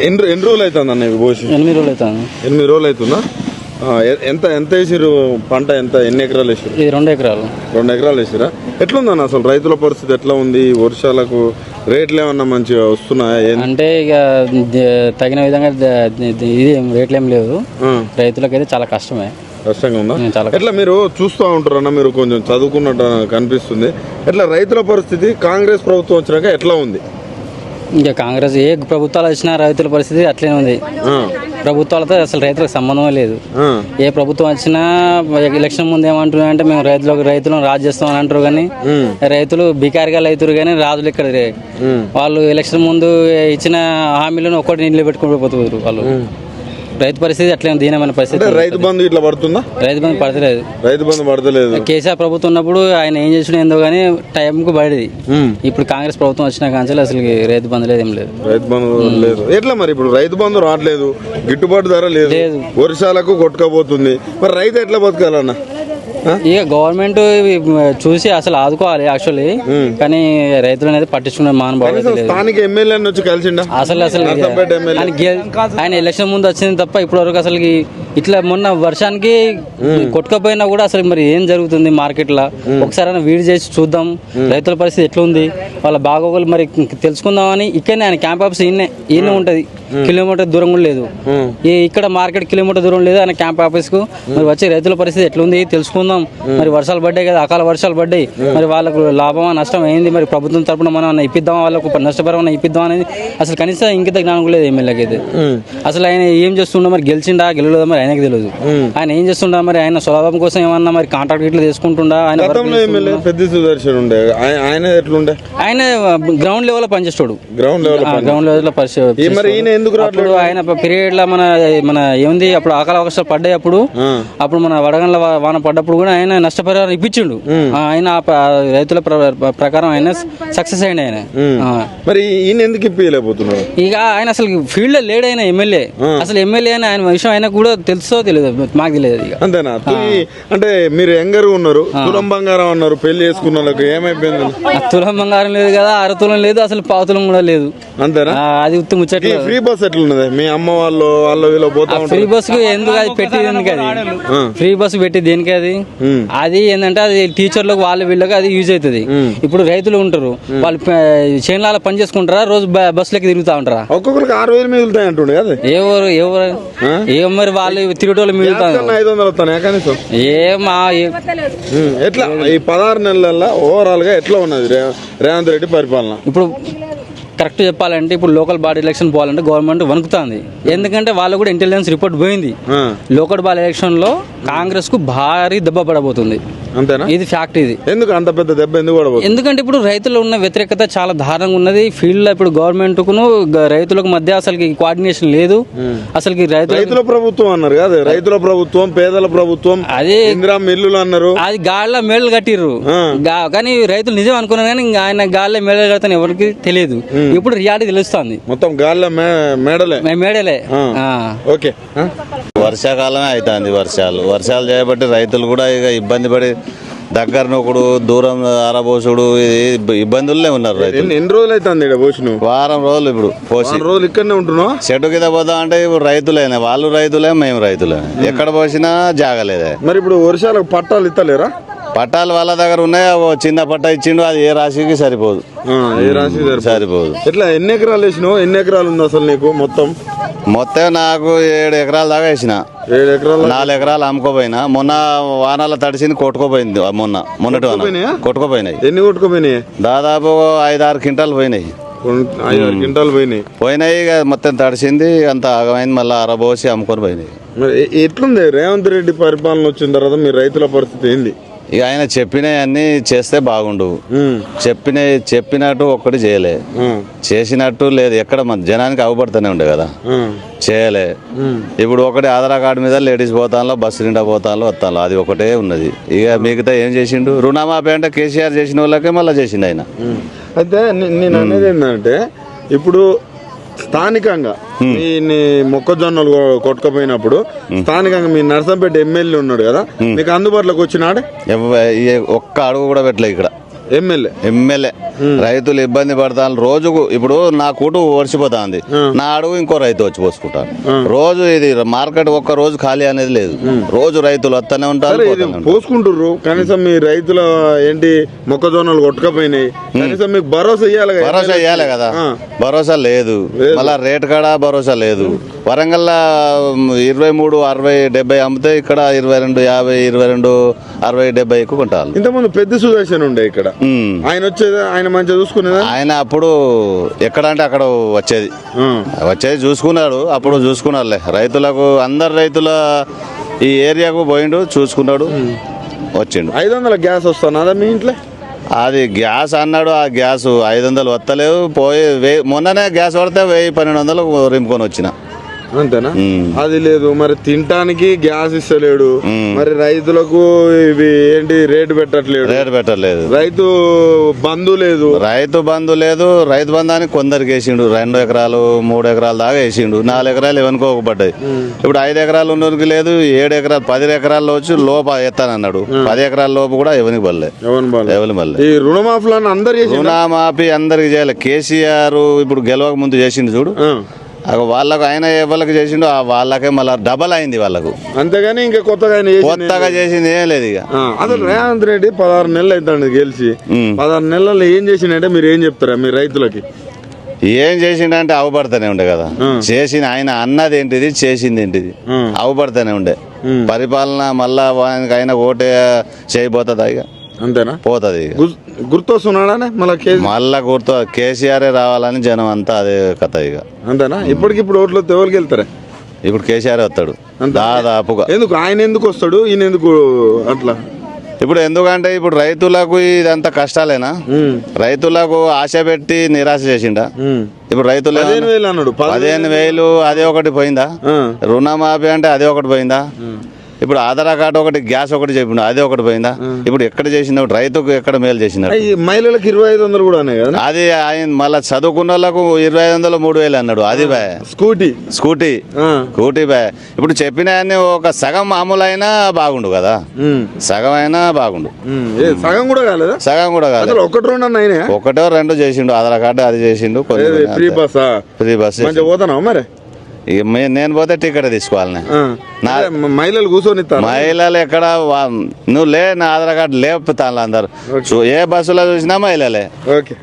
ఎన్ని ఎన్ని రోజులు అవుతుంది అన్న ఇవి పోసి? ఎనిమిది రోజులు అవుతుంది ఎనిమిది రోజులు అవుతుందా ఆ, ఎ- ఎంత ఎంత వేసిరు పంట? ఎంత ఎన్ని ఎకరాలు వేసిరు ఇది రెండు ఎకరాలు. రెండు ఎకరాలు వేసిరా ఎట్లుందన్న అసలు రైతుల పరిస్థితి? ఎట్లా ఉంది? వర్షాలకు రేట్లు ఏమన్నా మంచిగా వస్తున్నాయా? ఏం- అంటే ఇక ద- తగిన విధంగా ద- ద- ఇది ఏం రేట్లు ఏం లేవు. ఆ, రైతులకైతే చాలా కష్టమే. కష్టంగా ఉందా? చాలా ఎట్లా మీరు చూస్తూ ఉంటారు అన్న మీరు కొంచెం చదువుకున్నట్టు కనిపిస్తుంది. ఎట్లా రైతుల పరిస్థితి? కాంగ్రెస్ ప్రభుత్వం వచ్చినాక ఎట్లా ఉంది? ఇంకా కాంగ్రెస్ ఏ ప్రభుత్వాలు వచ్చినా రైతుల పరిస్థితి అట్లనే ఉంది. ప్రభుత్వాలతో అసలు రైతులకు సంబంధమే లేదు. ఏ ప్రభుత్వం వచ్చినా ఎలక్షన్ ముందు ఏమంటున్నారు అంటే మేము రైతులకు రైతులను రాజు చేస్తాం అని అంటారు కానీ రైతులు బికారిగా అవుతారు కానీ రాజులు ఇక్కడ వాళ్ళు ఎలక్షన్ ముందు ఇచ్చిన హామీలను ఒక్కటి నిలబెట్టుకుంటూ పోతున్నారు వాళ్ళు. రైతు పరిస్థితి అట్లే దీనమైన పరిస్థితి రైతు బంధు ఇట్లా పడుతుందా? రైతు బంధు పడతలేదు. రైతు బంధు పడతలేదు. కేసీఆర్ ప్రభుత్వం ఉన్నప్పుడు ఆయన ఏం చేసిన ఏందో కానీ టైంకు పడేది. ఇప్పుడు కాంగ్రెస్ ప్రభుత్వం వచ్చిన కాంచెలు అసలు రైతు బంధు లేదు ఏం లేదు. రైతు బంధు లేదు. ఎట్లా మరి ఇప్పుడు రైతు బంధు రావట్లేదు గిట్టుబాటు ధర లేదు. వర్షాలకు కొట్టుకపోతుంది. మరి రైతు ఎట్లా బతకాలన్న? ఇక గవర్నమెంట్ చూసి అసలు ఆదుకోవాలి యాక్చువల్లీ కానీ రైతులు అనేది పట్టించుకునే మానబాబు స్థానిక వచ్చి కలిసిండా? అసలు అసలు ఎమ్మెల్యే. ఆయన ఎలక్షన్ ముందు వచ్చింది తప్ప ఇప్పటి వరకు అసలు ఇట్లా మొన్న వర్షానికి కొట్టుకపోయినా కూడా అసలు మరి ఏం జరుగుతుంది మార్కెట్లో ఒకసారి వీడి చేసి చూద్దాం. రైతుల పరిస్థితి ఎట్లుంది? వాళ్ళ బాగోగులు మరి తెలుసుకుందామని ఇక్కడనే ఆయన క్యాంప్ ఆఫీస్ ఈయనే ఈయన ఉంటది. కిలోమీటర్ దూరం కూడా లేదు. ఈ ఇక్కడ మార్కెట్ కిలోమీటర్ దూరం లేదు ఆయన క్యాంప్ ఆఫీస్కు మరి వచ్చే రైతుల పరిస్థితి ఎట్లుంది తెలుసుకుందాం. మరి వర్షాలు పడ్డాయి కదా అకాల వర్షాలు పడ్డాయి. మరి వాళ్ళకు లాభమా నష్టం అయింది మరి ప్రభుత్వం తరపున మనం ఇప్పిద్దాం వాళ్ళకు నష్టపరమైన ఇప్పిద్దాం అనేది అసలు కనీసం ఇంకిత జ్ఞానం కూడా లేదు ఎమ్మెల్యేకి అయితే. అసలు ఆయన ఏం చేస్తుండో మరి గెలిచిండా గెలవలేదా మరి ఆయనకి తెలియదు ఆయన ఏం చేస్తుండా మరి? ఆయన స్వలాభం కోసం ఏమన్నా మరి కాంట్రాక్ట్ ఇట్లా తీసుకుంటుండా? ఆయన పెద్ద సుదర్శన్ ఉండే. ఆయ- ఆయన ఎట్లుండే? ఆయన గ్రౌండ్ లెవెల్ పనిచేస్తాడు గ్రౌండ్ లెవెల్ గ్రౌండ్ లెవెల్లో మరి ఎందుకు అప్పుడు ఆయన పీరియడ్లో మన మన ఏముంది అప్పుడు ఆకలి అవకాశాలు పడ్డాయి అప్పుడు. అప్పుడు మన వడగండ్ల వాన పడ్డప్పుడు కూడా ఆయన నష్టపరిహారం ఇప్పించిండు. ఆయన రైతుల ప్ర- ప్రకారం ఆయన సక్సెస్ అయ్యిండు ఆయన. మరి ఈయన ఎందుకు ఇప్పియలేకపోతున్నారు? ఇక ఆయన అసలు ఫీల్డ్లో లేడు ఆయన ఎమ్మెల్యే. అసలు ఎమ్మెల్యే అని ఆయన విషయం ఆయన కూడా తెలుసో తెలియదు మాకు తెలియదు ఇక. అంతేనా? అంటే మీరు యంగర్ ఉన్నారు తులం బంగారం అన్నారు పెళ్ళి చేసుకున్న వాళ్ళకి ఏమైపోయింది? తులం బంగారం లేదు కదా అరతులం లేదు అసలు పావుతులం కూడా లేదు. అంతేనా? అది ఉత్తి ముచ్చట్లు. ఫ్రీ బస్ ఎట్లున్నది మీ అమ్మ వాళ్ళు వాళ్ళు వీళ్ళు పోతా ఫ్రీ ఉంటారు. బస్కు ఎందుకు అది పెట్టి అది? ఆ. ఫ్రీ బస్ పెట్టి దేనికి అది? ఉమ్. అది ఏంటంటే అది టీచర్లకు వాళ్ళ వీళ్ళకి అది యూజ్ అవుతుంది. ఇప్పుడు రైతులు ఉంటారు వాళ్ళు ప- చేనులలో పని చేసుకుంటారా? రోజు బ- బస్సులకి తిరుగుతా ఉంటారా? ఒక్కొక్కరికి ఆరు వేలు మిగులుతాయి అంటుండే కదా. ఎవరు ఎవరు? ఏం మరి వాళ్ళు తిరుగుటోళ్ళు మిగులుతారు? ఐదు వందలు వస్తాయి కనీసం. ఏమా ఏ- ఉమ్, ఎట్లా? ఈ పదహారు నెలల్లో ఓవరాల్గా ఎట్లా ఉన్నది రే- రేవంత్ రెడ్డి పరిపాలన? ఇప్పుడు కరెక్ట్ చెప్పాలంటే ఇప్పుడు లోకల్ బాడీ ఎలక్షన్ పోవాలంటే గవర్నమెంట్ వణుకుతుంది. ఎందుకంటే వాళ్ళు కూడా ఇంటెలిజెన్స్ రిపోర్ట్ పోయింది. లోకల్ బాడీ ఎలక్షన్లో కాంగ్రెస్కు భారీ దెబ్బ పడబోతుంది. అంతేనా? ఇది ఫ్యాక్ట్ ఇది. ఎందుకు అంత పెద్ద దెబ్బ ఎందుకు ఎందుకంటే ఇప్పుడు రైతులు ఉన్న వ్యతిరేకత చాలా దారుణంగా ఉన్నది. ఫీల్డ్లో ఇప్పుడు గవర్నమెంట్ కును రైతులకు మధ్య అసలు కోఆర్డినేషన్ లేదు. అసలు రైతులు రైతుల ప్రభుత్వం అన్నారు కదా రైతుల ప్రభుత్వం పేదల ప్రభుత్వం అదే ఇందిరా మిల్లులు అన్నారు. అది గాల్లో మేడలు కట్టిర్రు. కానీ రైతులు నిజం అనుకున్నారు కానీ ఇంకా ఆయన గాల్లో మేడలు కడతాను ఎవరికి తెలియదు. ఇప్పుడు రియాలిటీ తెలుస్తుంది. మొత్తం గాల్లో మే మేడలే. మేడలే. ఆ. ఓకే? వర్షాకాలమే అవుతుంది వర్షాలు. వర్షాలు చేయబట్టి రైతులు కూడా ఇక ఇబ్బంది పడి దగ్గర నొక్కుడు దూరం ఇబ్బ- ఇబ్బందుల్లో ఉన్నారు రైతులు. ఎన్ని రోజులు అవుతుంది ఇక్కడ పోసి నువ్వు వారం రోజులు ఇప్పుడు పోసి. రోజులు ఇక్కడనే ఉంటున్నావు? చెట్టు కింద పోతాం అంటే ఇప్పుడు రైతులేనే వాళ్ళు రైతులే మేము రైతులే. ఎక్కడ పోసినా జాగలేదే. మరి ఇప్పుడు వర్షాలకు పట్టాలు ఇస్తలేరా పట్టాలు వాళ్ళ దగ్గర ఉన్నాయి? ఓ చిన్న పట్ట ఇచ్చిండు అది ఏ రాశికి సరిపోదు. ఏ రాశి సరిపోదు. ఎట్లా ఎన్ని ఎకరాలు వేసినావు? ఎన్ని ఎకరాలు ఉంది అసలు నీకు మొత్తం? మొత్తం నాకు ఏడు ఎకరాల దాకా వేసిన. ఏడు ఎకరాలు నాలుగు ఎకరాలు అమ్ముకోపోయినా. మొన్న వానాల తడిసింది కొట్టుకోపోయింది మొన్న మొన్నటి వాన. కొట్టుకుపోయినాయా? ఎన్ని కొట్టుకుపోయినాయి? దాదాపు ఐదు ఆరు క్వింటాలు పోయినాయి. ఐదు క్వింటాలు పోయినాయి. పోయినాయి మొత్తం తడిసింది అంత ఆగమైంది మళ్ళీ అరబోసి అమ్ముకొని పోయినాయి. మరి ఎట్లుంది? రేవంత్ రెడ్డి పరిపాలన వచ్చిన తర్వాత మీ రైతుల పరిస్థితి ఏంది? ఇక ఆయన చెప్పినవి అన్ని చేస్తే బాగుండు. చెప్పిన చెప్పినట్టు ఒక్కటి చేయలే. చేసినట్టు లేదు. ఎక్కడ మన జనానికి అవపడుతూనే ఉండే కదా. చేయలే. ఇప్పుడు ఒకటి ఆధార్ కార్డు మీద లేడీస్ పోతాను బస్సు నిండా పోతాను వస్తాను అది ఒకటే ఉన్నది. ఇక మిగతా ఏం చేసిండు? రుణమాఫీ అంటే కేసీఆర్ చేసిన వాళ్ళకే మళ్ళీ చేసిండు ఆయన. అయితే నేను అనేది ఏంటంటే ఇప్పుడు స్థానికంగా మీ మొక్కజొన్నలు కొట్టుకపోయినప్పుడు స్థానికంగా మీ నర్సంపేట ఎమ్మెల్యే ఉన్నాడు కదా మీకు అందుబాటులోకి వచ్చినాడే? ఒక్క అడుగు కూడా పెట్టలే ఇక్కడ. ఎమ్మెల్యే. ఎమ్మెల్యే. రైతులు ఇబ్బంది పడతాను రోజుకు ఇప్పుడు నా కూటు ఓడిచిపోతాంది నా అడుగు ఇంకో రైతు వచ్చి పోసుకుంటాను రోజు ఇది మార్కెట్ ఒక్క రోజు ఖాళీ అనేది లేదు. రోజు రైతులు వస్తూనే ఉంటారు. పోసుకుంటుర్రు. కనీసం మీ రైతుల ఏంటి మొక్కజొన్నలు కొట్టుకపోయినాయి. కనీసం మీకు భరోసా ఇవ్వాలి. భరోసా ఇవ్వాలి కదా. భరోసా లేదు. మళ్ళా రేట్ కాడ భరోసా లేదు. వరంగల్ ఇరవై మూడు అరవై డెబ్బై అమ్మితే ఇక్కడ ఇరవై రెండు యాభై ఇరవై రెండు అరవై డెబ్బై ఎక్కువ కొంటారు. ఇంతకుముందు పెద్ద సుదర్శన్ ఉండే ఇక్కడ. ఆయన వచ్చేదా? ఆయన మంచిగా చూసుకునేదా? ఆయన అప్పుడు ఎక్కడ అంటే అక్కడ వచ్చేది. వచ్చేది చూసుకున్నాడు అప్పుడు చూసుకున్నాడులే. రైతులకు అందరు రైతుల ఈ ఏరియాకు పోయిండు చూసుకున్నాడు వచ్చిండు. ఐదు వందల గ్యాస్ వస్తానదా మీ ఇంట్లో? అది గ్యాస్ అన్నాడు ఆ గ్యాస్ ఐదు వందలు వస్తలేవు పోయి మొన్ననే గ్యాస్ పడితే వెయ్యి పన్నెండు వందలు రింపుకొని వచ్చిన. అంతేనా. అది లేదు మరి తినటానికి గ్యాస్ ఇస్తలేడు. మరి రైతులకు ఇవి ఏంటి రేటు పెట్టట్లేడు. రేటు పెట్టలేదు రైతు బంధు లేదు. రైతు బంధు లేదు రైతు బంధానికి కొందరికి వేసిండు. రెండు ఎకరాలు మూడు ఎకరాలు దాకా వేసిండు. నాలుగు ఎకరాలు ఎవరికోకపడ్డాయి ఇప్పుడు ఐదు ఎకరాలు ఉన్నోరికి లేదు ఏడు ఎకరాలు పది ఎకరాల్లో వచ్చి లోప ఎత్తానన్నాడు. పది ఎకరాల లోపు కూడా ఎవరికి పడలే. ఎవరి పడలే. ఈ రుణమాఫీలను అందరు చేసి రుణమాఫీ అందరికి చేయలే. కేసీఆర్ ఇప్పుడు గెలవక ముందు చేసిండు చూడు. వాళ్ళకు ఆయన ఎవరికి చేసిండు ఆ వాళ్ళకే మళ్ళీ డబల్ అయింది వాళ్ళకు. అంతేగాని ఇంకా కొత్తగా కొత్తగా చేసింది ఏం లేదు ఇక. అసలు రేవంత్ రెడ్డి పదహారు నెలలు అవుతాడు గెలిచి. పదహారు నెలల్లో ఏం చేసిండంటే మీరు ఏం చెప్తారా మీ రైతులకి? ఏం చేసిండంటే అవపడతానే ఉండే కదా. చేసిన ఆయన అన్నది ఏంటిది? చేసింది ఏంటిది? ఉమ్. అవపడతానే ఉండే. పరిపాలన మళ్ళా వానికి ఆయన ఓటే చేయబోతుందా ఇక? అంతేనా? పోతుంది గుర్తొస్తున్నాడానే? మళ్ళీ మళ్ళా గుర్తు కేసీఆర్ రావాలని జనం అంతా అదే కథ ఇక. అంతేనా? ఇప్పటికిప్పుడు ఓట్లు ఎవరికి వెళ్తారా ఇప్పుడు కేసీఆర్ వస్తాడు. దాదాపుగా. ఎందుకు? ఆయన ఎందుకు వస్తాడు? ఈయన ఎందుకు అట్లా? ఇప్పుడు ఎందుకంటే ఇప్పుడు రైతులకు ఇదంతా కష్టాలేనా? రైతులకు ఆశ పెట్టి నిరాశ చేసిండా. ఇప్పుడు రైతులు పదిహేను వేలు అన్నాడు. పది- పదిహేను వేలు అదే ఒకటి పోయిందా. రుణమాఫీ అంటే అదే ఒకటి పోయిందా? ఇప్పుడు ఆధార్ కార్డు ఒకటి గ్యాస్ ఒకటి చెప్పిండు అదే ఒకటి పోయిందా? ఇప్పుడు ఎక్కడ చేసినాడు రైతుకు ఎక్కడ మేలు చేసినాడు? ఈ మహిళలకు ఇరవై ఐదు వందలు కూడా ఉన్నాయి కదా? అది ఆయన మళ్ళీ చదువుకున్న వాళ్ళకు ఇరవై ఐదు వందలు మూడు వేలు అన్నాడు. అది boy. Scooty. Scooty. Scooty boy. ఇప్పుడు చెప్పిన ఒక సగం మామూలు అయినా బాగుండు కదా. సగం అయినా బాగుండు. సగం కూడా కాలేదా? సగం కూడా కాదు ఒకటి రెండు అన్న ఒకటో రెండు చేసిండు ఆధార్ కార్డు అది చేసిండు ఫ్రీ బస్సా? ఫ్రీ బస్ పోతున్నావు మరి? ఇక మే- నేను పోతే టికెట్ తీసుకోవాలని. మ- మహిళలు కూర్చొని మహిళలు ఎక్కడ నువ్వు లే నా ఆధార్ కార్డు లేపుతాను అందరు. ఏ బస్సులో చూసినా మహిళలే. ఓకే.